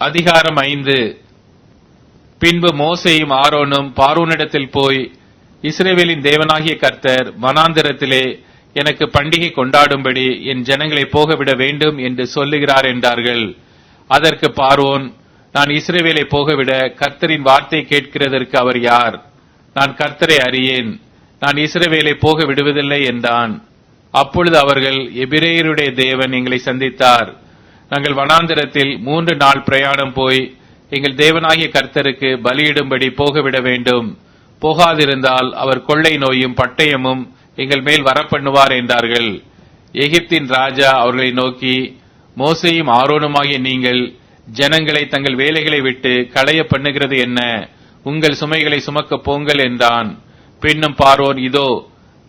அதிகாரம் ஐந்து. பின்பு மோசையும் ஆரோனும் பார்வோனிடத்தில் போய் இஸ்ரேவேலின் தேவனாகிய கர்த்தர் வனாந்திரத்திலே எனக்கு பண்டிகை கொண்டாடும்படி என் ஜனங்களை போகவிட வேண்டும் என்று சொல்லுகிறார் என்றார்கள். அதற்கு பார்வோன் நான் இஸ்ரேவேலை போகவிட கர்த்தரின் வார்த்தை கேட்கிறதற்கு அவர் யார்? நான் கர்த்தரை அறியேன். நான் இஸ்ரேவேலை போக விடுவதில்லை என்றான். அப்பொழுது அவர்கள் எபிரேயருடைய தேவன் எங்களை சந்தித்தார். நாங்கள் வனாந்திரத்தில் மூன்று நாள் பிரயாணம் போய் எங்கள் தேவனாகிய கர்த்தருக்கு பலியிடும்படி போகவிட வேண்டும். போகாதிருந்தால் அவர் கொள்ளை நோயும் பட்டயமும் எங்கள் மேல் வரப்பண்ணுவார் என்றார்கள். எகிப்தின் ராஜா அவர்களை நோக்கி மோசையும் ஆரோனுமாகிய நீங்கள் ஜனங்களை தங்கள் வேலைகளை விட்டு களைய பண்ணுகிறது என்ன? உங்கள் சுமைகளை சுமக்க போங்கள் என்றான். பின்னும் பார்வோன் இதோ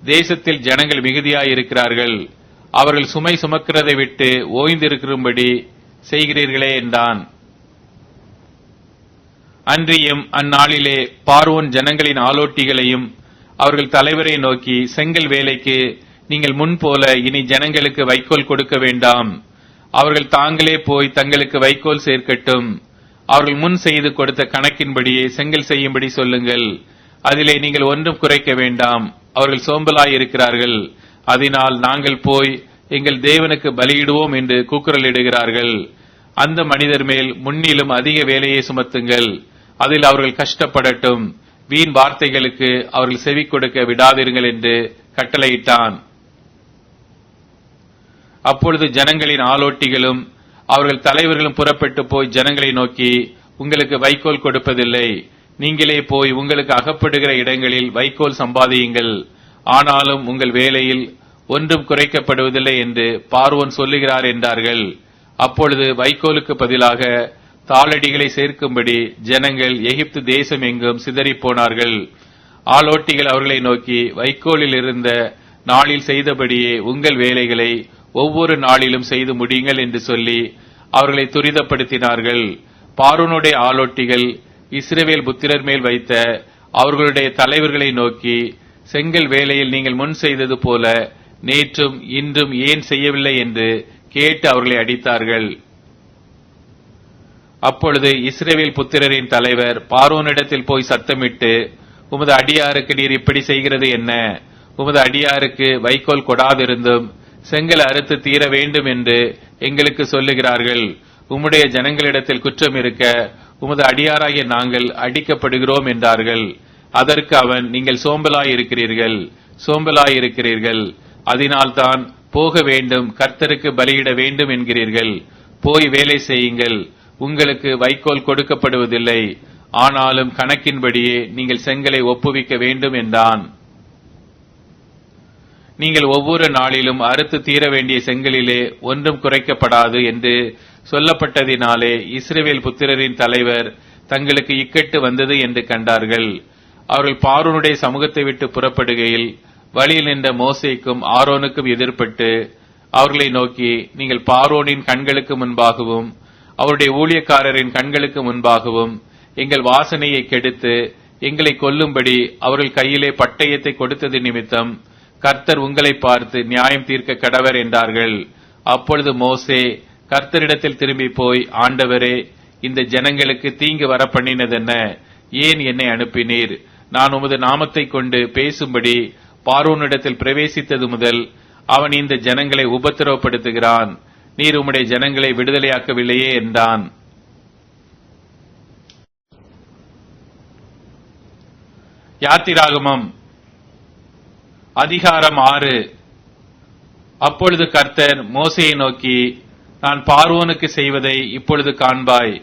தேசத்தில் ஜனங்கள் மிகுதியாயிருக்கிறார்கள். அவர்கள் சுமை சுமக்கிறதை விட்டு ஓய்ந்திருக்கும்படி செய்கிறீர்களே என்றான். அன்றியும் அந்நாளிலே பார்வோன் ஜனங்களின் ஆலோட்டிகளையும் அவர்கள் தலைவரை நோக்கி செங்கல் வேலைக்கு நீங்கள் முன்போல இனி ஜனங்களுக்கு வைக்கோல் கொடுக்க வேண்டாம். அவர்கள் தாங்களே போய் தங்களுக்கு வைக்கோல் சேர்க்கட்டும். அவர்கள் முன் செய்து கொடுத்த கணக்கின்படியே செங்கல் செய்யும்படி சொல்லுங்கள். அதிலே நீங்கள் ஒன்றும் குறைக்க வேண்டாம். அவர்கள் சோம்பலாயிருக்கிறார்கள். அதனால் நாங்கள் போய் எங்கள் தேவனுக்கு பலியிடுவோம் என்று கூக்குரலிடுகிறார்கள். அந்த மனிதர் மேல் முன்னிலும் அதிக வேலையை சுமத்துங்கள். அதில் அவர்கள் கஷ்டப்படட்டும். வீண் வார்த்தைகளுக்கு அவர்கள் செவி கொடுக்க விடாதிருங்கள் என்று கட்டளையிட்டான். அப்பொழுது ஜனங்களின் ஆலோட்டிகளும் அவர்கள் தலைவர்களும் புறப்பட்டு போய் ஜனங்களை நோக்கி உங்களுக்கு வைக்கோல் கொடுப்பதில்லை. நீங்களே போய் உங்களுக்கு அகப்படுகிற இடங்களில் வைக்கோல் சம்பாதியுங்கள். ஆனாலும் உங்கள் வேலையில் ஒன்றும் குறைக்கப்படுவதில்லை என்று பார்வோன் சொல்லுகிறார் என்றார்கள். அப்பொழுது வைக்கோலுக்கு பதிலாக தாளடிகளை சேர்க்கும்படி ஜனங்கள் எகிப்து தேசம் எங்கும் சிதறிப் போனார்கள் ஆலோட்டிகள் அவர்களை நோக்கி வைக்கோலில் இருந்த நாளில் செய்தபடியே உங்கள் வேலைகளை ஒவ்வொரு நாளிலும் செய்து முடியுங்கள் என்று சொல்லி அவர்களை துரிதப்படுத்தினார்கள். பாரூனுடைய ஆலோட்டிகள் இஸ்ரேவேல் புத்திரர் மேல் வைத்த அவர்களுடைய தலைவர்களை நோக்கி செங்கல் வேலையில் நீங்கள் முன் செய்தது போல நேற்றும் இன்றும் ஏன் செய்யவில்லை என்று கேட்டு அவர்களை அடித்தார்கள். அப்பொழுது இஸ்ரேவேல் புத்திரரின் தலைவர் பார்வோனிடத்தில் போய் சத்தமிட்டு உமது அடியாருக்கு நீர் இப்படி செய்கிறது என்ன? உமது அடியாருக்கு வைக்கோல் கொடாதிருந்தும் செங்கல் அறுத்து தீர வேண்டும் என்று எங்களுக்கு சொல்லுகிறார்கள். உம்முடைய ஜனங்களிடத்தில் குற்றம் இருக்க உமது அடியாராகிய நாங்கள் அடிக்கப்படுகிறோம் என்றார்கள். அதற்கு அவன் நீங்கள் சோம்பலாயிருக்கிறீர்கள் சோம்பலாயிருக்கிறீர்கள். அதனால்தான் போக வேண்டும் கர்த்தருக்கு பலியிட வேண்டும் என்கிறீர்கள். போய் வேலை செய்யுங்கள் உங்களுக்கு வைக்கோல் கொடுக்கப்படுவதில்லை. ஆனாலும் கணக்கின்படியே நீங்கள் செங்கலை ஒப்புவிக்க வேண்டும் என்றான். நீங்கள் ஒவ்வொரு நாளிலும் அறுத்து தீர வேண்டிய செங்கலிலே ஒன்றும் குறைக்கப்படாது என்று சொல்லப்பட்டதினாலே இஸ்ரேவேல் புத்திரரின் தலைவர் தங்களுக்கு இக்கட்டு வந்தது என்று கண்டார்கள். அவர்கள் பார்வனுடைய சமூகத்தை விட்டு புறப்படுகையில் வழியில் நின்ற மோசைக்கும் ஆரோனுக்கும் எதிர்பட்டு அவர்களை நோக்கி நீங்கள் பார்வோனின் கண்களுக்கு முன்பாகவும் அவருடைய ஊழியக்காரரின் கண்களுக்கு முன்பாகவும் எங்கள் வாசனையை கெடுத்து எங்களை கொல்லும்படி அவர்கள் கையிலே பட்டயத்தை கொடுத்தது நிமித்தம் கர்த்தர் உங்களை பார்த்து நியாயம் தீர்க்க கடவர் என்றார்கள். அப்பொழுது மோசே கர்த்தரிடத்தில் திரும்பி போய் ஆண்டவரே இந்த ஜனங்களுக்கு தீங்கு வர பண்ணினதென்ன ஏன் என்னை அனுப்பினீர்? நான் உமது நாமத்தை கொண்டு பேசும்படி பார்வோனிடத்தில் பிரவேசித்தது முதல் அவன் இந்த ஜனங்களை உபத்திரவப்படுத்துகிறான். நீர் உம்முடைய ஜனங்களை விடுதலையாக்கவில்லையே என்றான். யாத்திராகமம். அதிகாரம் ஆறு. அப்பொழுது கர்த்தர் மோசையை நோக்கி நான் பார்வோனுக்கு செய்வதை இப்பொழுது காண்பாய்.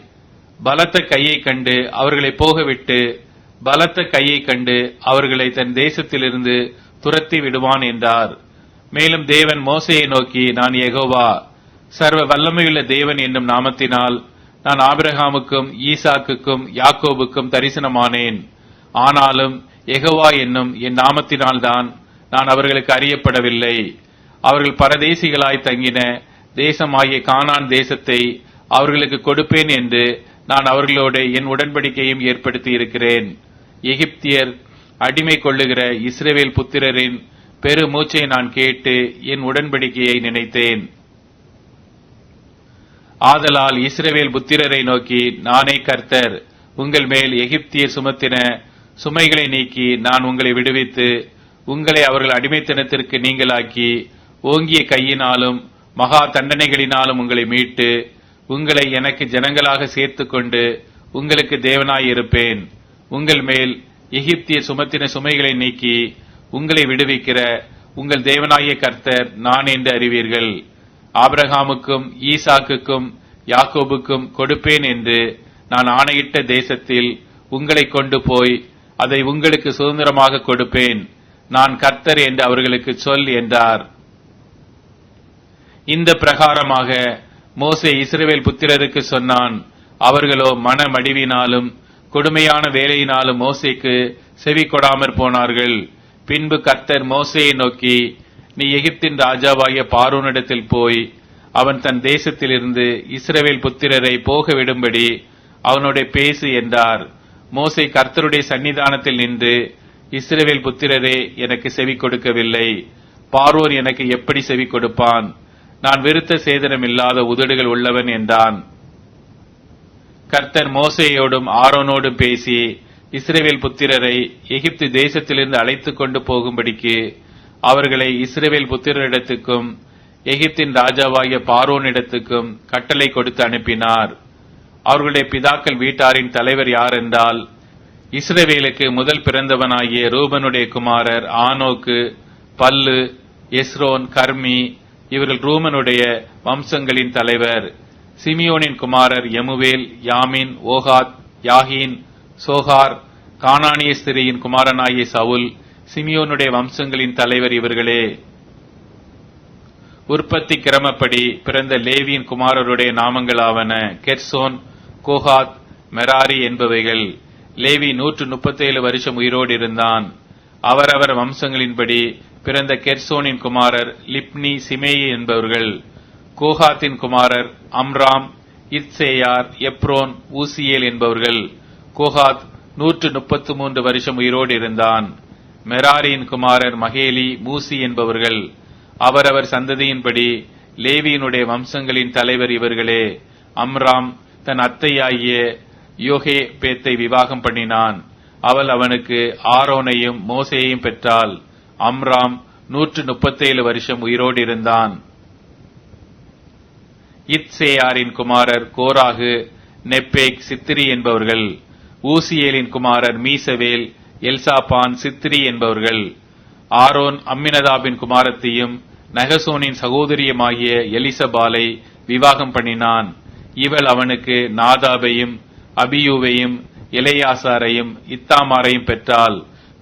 பலத்த கையை கண்டு அவர்களை போகவிட்டு பலத்த கையை கண்டு அவர்களை தன் தேசத்திலிருந்து துரத்தி விடுவான் என்றார். மேலும் தேவன் மோசையை நோக்கி நான் எகோவா சர்வ வல்லமையுள்ள தேவன் என்னும் நாமத்தினால் நான் ஆபிரகாமுக்கும் ஈசாக்குக்கும் யாக்கோபுக்கும் தரிசனமானேன். ஆனாலும் எகோவா என்னும் என் நாமத்தினால்தான் நான் அவர்களுக்கு அறியப்படவில்லை. அவர்கள் பரதேசிகளாய் தங்கின தேசமாகிய கானான் தேசத்தை அவர்களுக்கு கொடுப்பேன் என்று நான் அவர்களோடு என் உடன்படிக்கையும் ஏற்படுத்தி இருக்கிறேன் எகிப்தியர் அடிமை கொள்ளுகிற இஸ்ரேவேல் புத்திரரின் பெரு மூச்சை நான் கேட்டு என் உடன்படிக்கையை நினைத்தேன். ஆதலால் இஸ்ரேவேல் புத்திரரை நோக்கி நானே கர்த்தர் உங்கள் மேல் எகிப்தியர் சுமத்தின சுமைகளை நீக்கி நான் உங்களை விடுவித்து உங்களை அவர்கள் அடிமைத்தனத்திற்கு நீங்களாக்கி ஓங்கிய கையினாலும் மகா தண்டனைகளினாலும் உங்களை மீட்டு உங்களை எனக்கு ஜனங்களாக சேர்த்துக்கொண்டு உங்களுக்கு தேவனாய் இருப்பேன். உங்கள் மேல் எகிப்திய சுமத்தின சுமைகளை நீக்கி உங்களை விடுவிக்கிற உங்கள் தேவனாகிய கர்த்தர் நான் என்று அறிவீர்கள். ஆபிரகாமுக்கும் ஈசாக்குக்கும் யாக்கோபுக்கும் கொடுப்பேன் என்று நான் ஆணையிட்ட தேசத்தில் உங்களை கொண்டு போய் அதை உங்களுக்கு சுதந்திரமாக கொடுப்பேன். நான் கர்த்தர் என்று அவர்களுக்கு சொல் என்றார். இந்த பிரகாரமாக மோசே இஸ்ரேவேல் புத்திரருக்கு சொன்னான் அவர்களோ மனமடிவினாலும் கொடுமையான வேலையினாலும் மோசேக்கு செவி கொடாமற் போனார்கள். பின்பு கர்த்தர் மோசையை நோக்கி நீ எகிப்தின் ராஜாவாகிய பார்வோனிடத்தில் போய் அவன் தன் தேசத்திலிருந்து இஸ்ரவேல் புத்திரரை போக விடும்படி அவனுடைய பேசு என்றார். மோசை கர்த்தருடைய சன்னிதானத்தில் நின்று இஸ்ரவேல் புத்திரரே எனக்கு செவி கொடுக்கவில்லை. பார்வோன் எனக்கு எப்படி செவி கொடுப்பான்? நான் விருத்த சேதனம் இல்லாத உதடுகள் உள்ளவன் என்றான். கர்த்தர் மோசேயோடும் ஆரோனோடும் பேசி இஸ்ரேவேல் புத்திரரை எகிப்து தேசத்திலிருந்து அழைத்துக் கொண்டு போகும்படிக்கு அவர்களை இஸ்ரேவேல் புத்திரரிடத்துக்கும் எகிப்தின் ராஜாவாகிய பார்வோனிடத்துக்கும் கட்டளை கொடுத்து அனுப்பினார். அவர்களுடைய பிதாக்கள் வீட்டாரின் தலைவர் யார் என்றால் இஸ்ரேவேலுக்கு முதல் பிறந்தவனாகிய ரூபனுடைய குமாரர் ஆனோக்கு பல்லு எஸ்ரோன் கர்மி இவர்கள் ரூமனுடைய வம்சங்களின் தலைவர். சிமியோனின் குமாரர் யமுவேல் யாமின் ஓகாத் யாகின் சோகார் கானானிய ஸ்திரியின் குமாரனாகிய சவுல் சிமியோனுடைய வம்சங்களின் தலைவர் இவர்களே. உற்பத்தி கிரமப்படி பிறந்த லேவியின் குமாரருடைய நாமங்களாவன கெர்சோன் கோஹாத் மெராரி என்பவைகள். லேவி நூற்று முப்பத்தேழு வருஷம் உயிரோடு இருந்தான். அவரவர் வம்சங்களின்படி பிறந்த கெர்சோனின் குமாரர் லிப்னி சிமேயி என்பவர்கள். கோஹாத்தின் குமாரர் அம்ராம் இத்சேயார் எப்ரோன் ஊசியேல் என்பவர்கள் கோஹாத் நூற்று முப்பத்து மூன்று வருஷம் உயிரோடு இருந்தான். மெராரியின் குமாரர் மகேலி மூசி என்பவர்கள் அவரவர் சந்ததியின்படி லேவியினுடைய வம்சங்களின் தலைவர் இவர்களே. அம்ராம் தன் அத்தையாகிய யோகே பேத்தை விவாகம் பண்ணினான். அவள் அவனுக்கு ஆரோனையும் மோசையையும் பெற்றாள். அம்ராம் நூற்று முப்பத்தேழு வருஷம் உயிரோடு இருந்தான். இத்சேயாரின் குமாரர் கோராகு நெப்பேக் சித்திரி என்பவர்கள் ஊசியேலின் குமாரர் மீசவேல் எல்சாபான் சித்திரி என்பவர்கள் ஆரோன் அம்மினதாபின் குமாரத்தையும் நகசோனின் சகோதரியுமாகிய எலிசபாலை விவாகம் பண்ணினான். இவள் அவனுக்கு நாதாபையும் அபியூவையும் இளையாசாரையும் இத்தாமாரையும் பெற்றாள்.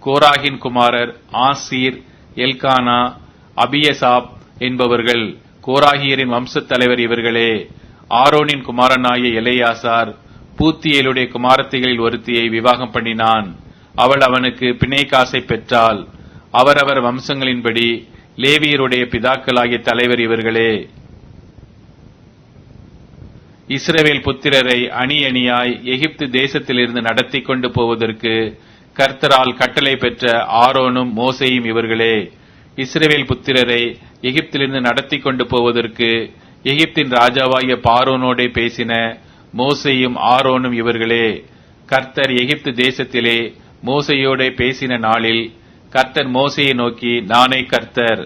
கோராகின் குமாரர் ஆசீர் எல்கானா அபியசாப் என்பவர்கள். கோராகியரின் வம்சத் தலைவர் இவர்களே ஆரோனின் குமாரனாகிய எலையாசார் பூத்தியலுடைய குமாரத்திகளில் ஒருத்தியை விவாகம் பண்ணினான். அவள் அவனுக்கு பிணைக்காசை பெற்றாள். அவரவர் வம்சங்களின்படி லேவியருடைய பிதாக்களாகிய தலைவர் இவர்களே இஸ்ரவேல் புத்திரரை அணி அணியாய் எகிப்து தேசத்திலிருந்து நடத்தி கொண்டு போவதற்கு கர்த்தரால் கட்டளை பெற்ற ஆரோனும் மோசையும் இவர்களே இஸ்ரேவேல் புத்திரரை எகிப்திலிருந்து நடத்தி கொண்டு போவதற்கு எகிப்தின் ராஜாவாகிய பாரோனோடே பேசின மோசையும் ஆரோனும் இவர்களே கர்த்தர் எகிப்து தேசத்திலே மோசையோடே பேசின நாளில் கர்த்தர் மோசையை நோக்கி நானே கர்த்தர்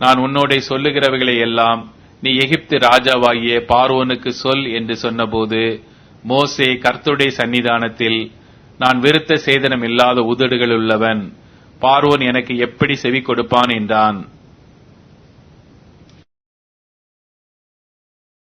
நான் உன்னோடே சொல்லுகிறவைகளை எல்லாம் நீ எகிப்து ராஜாவாகிய பார்வோனுக்கு சொல் என்று சொன்னபோது மோசே கர்த்தருடைய சன்னிதானத்தில் நான் விருத்த சேதனம் இல்லாத உதடுகள் உள்ளவன் பார்வோன் எனக்கு எப்படி செவி கொடுப்பான் என்றான்.